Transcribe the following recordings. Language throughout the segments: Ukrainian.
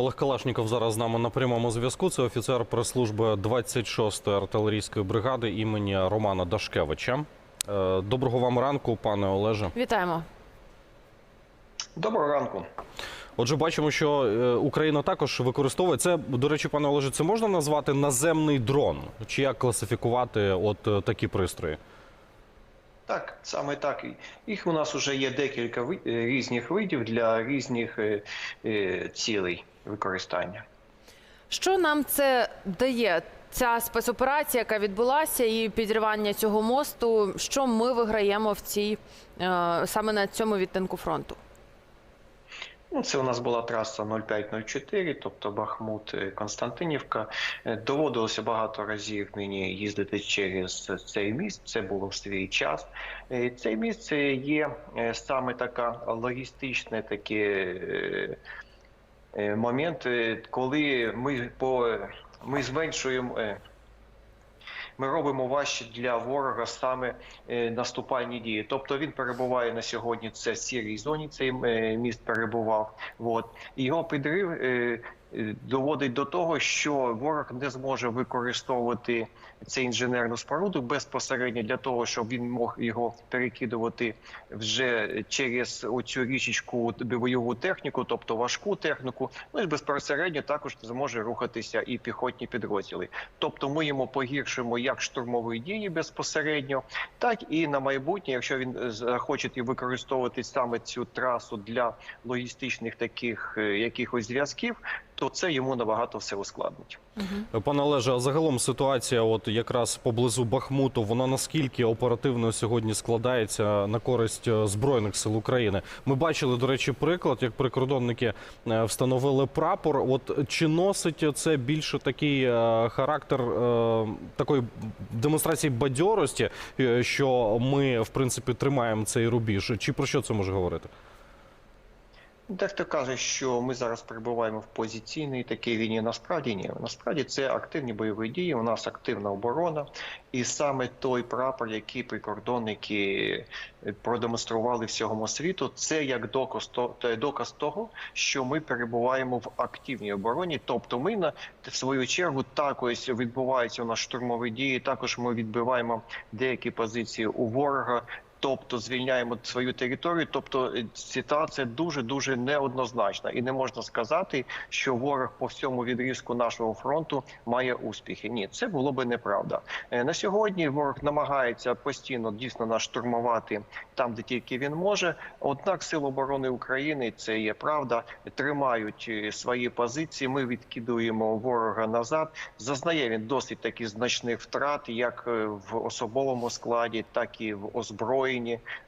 Олег Калашніков зараз з нами на прямому зв'язку. Це офіцер прес-служби 26-ї артилерійської бригади імені Романа Дашкевича. Е, Доброго вам ранку, пане Олеже. Вітаємо. Доброго ранку. Отже, бачимо, що е, Україна також використовує це. До речі, пане Олеже, це можна назвати наземний дрон? Чи як класифікувати от е, такі пристрої? Так, саме так. Їх у нас вже є декілька різних видів для різних цілей використання. Що нам це дає? Ця спецоперація, яка відбулася, і підірвання цього мосту. Що ми виграємо в цій е, саме на цьому відтинку фронту? Ну, це у нас була траса 0504, тобто Бахмут е, Константинівка. Е, Доводилося багато разів мені їздити через цей міст. Це було в свій час. Цей міст є саме така логістичне таке момент, е, коли ми по ми зменшуємо. е, Ми робимо важче для ворога саме е, наступальні дії. Тобто він перебуває на сьогодні. Це в сірій зоні. Цей міст перебував. От його підрив доводить до того, що ворог не зможе використовувати цю інженерну споруду безпосередньо для того, щоб він мог його перекидувати вже через оцю річечку бойову техніку, тобто важку техніку. Ну і безпосередньо також зможе рухатися і піхотні підрозділи. Тобто ми йому погіршимо як штурмові дії безпосередньо, так і на майбутнє, якщо він е, захоче і використовувати саме цю трасу для логістичних таких е, якихось зв'язків, то це йому набагато все ускладнить. Е, Пане Олеже, а загалом ситуація, от якраз поблизу Бахмуту, вона наскільки оперативно сьогодні складається на користь е, збройних сил України? Ми бачили, до речі, приклад, як прикордонники е, встановили прапор. От чи носить це більше такий е, характер такої демонстрації бадьорості, що ми в принципі тримаємо цей рубіж? Чи про що це може говорити? Дехто каже, що ми зараз перебуваємо в позиційній такій війні. Насправді ні. Насправді це активні бойові дії. У нас активна оборона, і саме той прапор, який прикордонники продемонстрували всьому світу, це як доказ то- доказ того, що ми перебуваємо в активній обороні. Тобто, ми на в свою чергу також відбуваються у нас штурмові дії. Також ми відбиваємо деякі позиції у ворога. Тобто звільняємо свою територію. Тобто е, ситуація дуже дуже неоднозначна, і не можна сказати, що ворог по всьому відрізку нашого фронту має успіхи. Ні, це було би неправда. Е, На сьогодні ворог намагається постійно дійсно нас штурмувати там, де тільки він може. Однак Сили оборони України це є правда, тримають е, свої позиції. Ми відкидуємо ворога назад. Зазнає він досить таки значних втрат, як в особовому складі, так і в озброєнні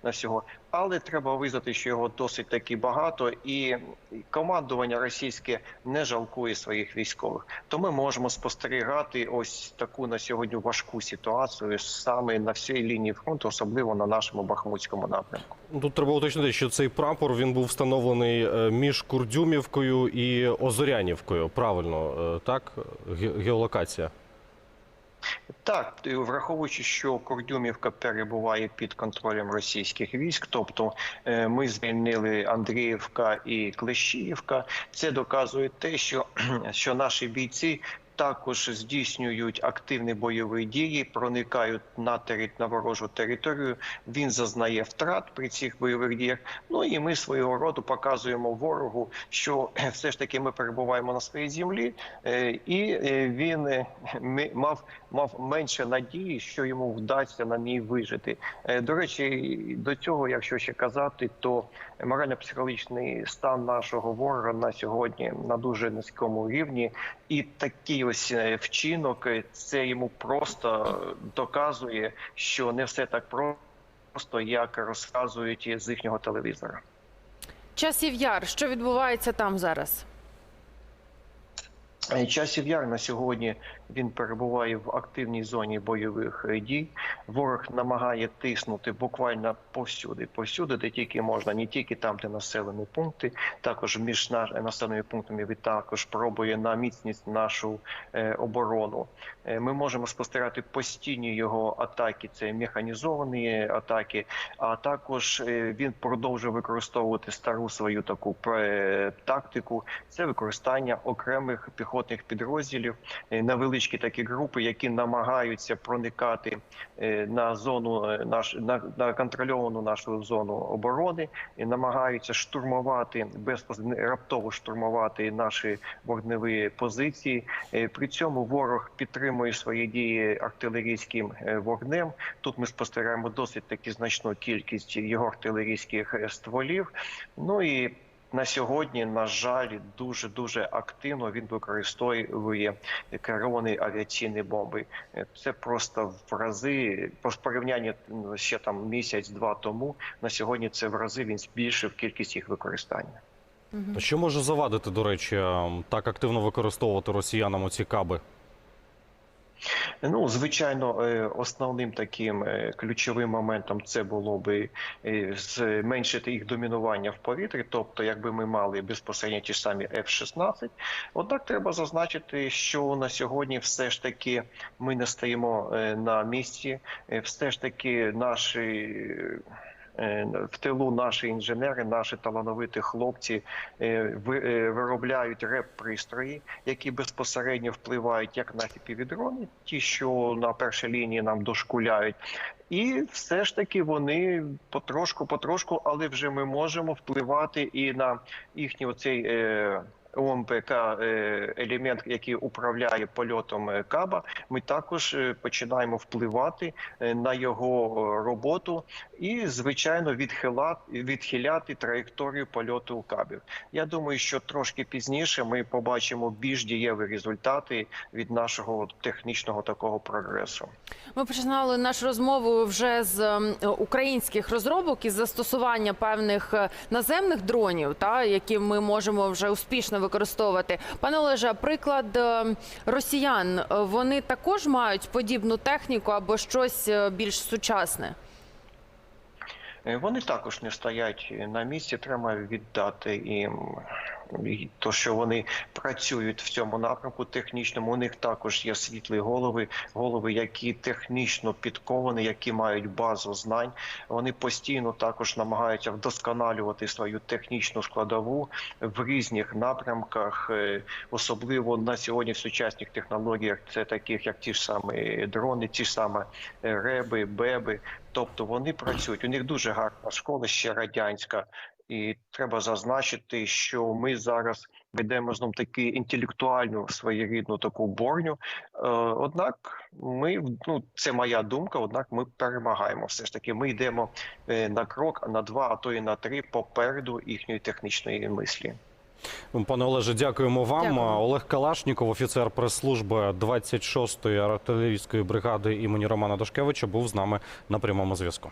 на всього. Але треба визнати, що його досить таки багато, і командування російське не жалкує своїх військових. То ми можемо спостерігати ось таку на сьогодні важку ситуацію саме на всій лінії фронту, особливо на нашому бахмутському напрямку. Тут треба уточнити, що цей прапор він був встановлений е, між Курдюмівкою і Озорянівкою. Правильно, е, так? Ге- Геолокація. Так, враховуючи, що Кордюмівка перебуває під контролем російських військ, тобто е, ми звільнили Андріївка і Клещіївка, це доказує те, що, що наші бійці. Також здійснюють активні бойові дії, проникають на тери- на ворожу територію. Він зазнає втрат при цих бойових діях. Ну і ми свого роду показуємо ворогу, що е, все ж таки ми перебуваємо на своїй землі, е, і е, він мав мав менше надії, що йому вдасться на ній вижити. До речі, до цього, якщо ще казати, то морально-психологічний стан нашого ворога на сьогодні на дуже низькому рівні, і такий ось е, вчинок е, це йому просто доказує, що не все так просто, як розказують з їхнього телевізора. Часів яр, що відбувається там зараз? Е, Часів Яр на сьогодні він перебуває в активній зоні бойових е, дій. Ворог намагає тиснути буквально повсюди, повсюди, де тільки можна, не тільки там, де населені пункти, також між населеними пунктами він також пробує на міцність нашу е, оборону. Е, Ми можемо спостерігати постійні його атаки, це механізовані атаки, а також він продовжує використовувати стару свою таку тактику. Це використання окремих піхотних підрозділів, на е, невеличкі такі групи, які намагаються проникати е, на зону е, наш на, контрольовану нашу зону оборони і намагаються штурмувати безпосередньо раптово штурмувати наші вогневі позиції. Е, При цьому ворог підтримує свої дії артилерійським вогнем. Тут ми спостерігаємо досить таки значну кількість його артилерійських стволів. Ну і на сьогодні, на жаль, дуже дуже активно він використовує керовані авіаційні бомби. Це просто в рази по порівнянні ще там місяць-два тому. На сьогодні це в рази він збільшив кількість їх використання. Що може завадити, до речі, ем, так активно використовувати росіянам оці каби? Ну, звичайно, е, основним таким е, ключовим моментом це було би е, зменшити їх домінування в повітрі. Тобто, якби ми мали безпосередньо ті самі F-16. Однак треба зазначити, що на сьогодні все ж таки ми не стоїмо на місці, все ж таки наші. Е, В тилу наші інженери, наші талановиті хлопці е, е, виробляють реп-пристрої, які безпосередньо впливають як на фіпівідрони, ті, що на першій лінії нам дошкуляють. І все ж таки вони потрошку, потрошку, але вже ми можемо впливати і на їхній оцей. Е, ОМПК е, елемент, який управляє польотом е, каба, ми також е, починаємо впливати на його роботу і, звичайно, відхилати, відхиляти траєкторію польоту кабів. Я думаю, що трошки пізніше ми побачимо більш дієві результати від нашого технічного такого прогресу. Ми починали нашу розмову вже з українських розробок із застосування певних наземних дронів, та які ми можемо вже успішно використовувати. Пане Олеже, приклад ем, росіян е, вони також мають подібну техніку або щось е, більш сучасне. Е, Вони також не стоять на місці. Треба віддати їм то, що вони працюють в цьому напрямку технічному. У них також є світлі голови, голови, які технічно підковані, які мають базу знань. Вони постійно також намагаються вдосконалювати свою технічну складову в різних напрямках, е, особливо на сьогодні в сучасних технологіях, це таких як ті ж самі дрони, ті ж самі реби, беби. Тобто вони працюють. У них дуже гарна школа, ще радянська, і треба зазначити, що ми зараз ведемо знов таки інтелектуальну своєрідну таку борню. Е, однак, ми ну це моя думка. Однак, ми перемагаємо. Все ж таки, ми йдемо е, на крок, на два, а то і на три попереду їхньої технічної мислі. Ну, Пане Олеже, дякуємо вам. Дякую. Олег Калашніков, офіцер прес-служби 26-ї артилерійської бригади імені Романа Дашкевича, був з нами на прямому зв'язку.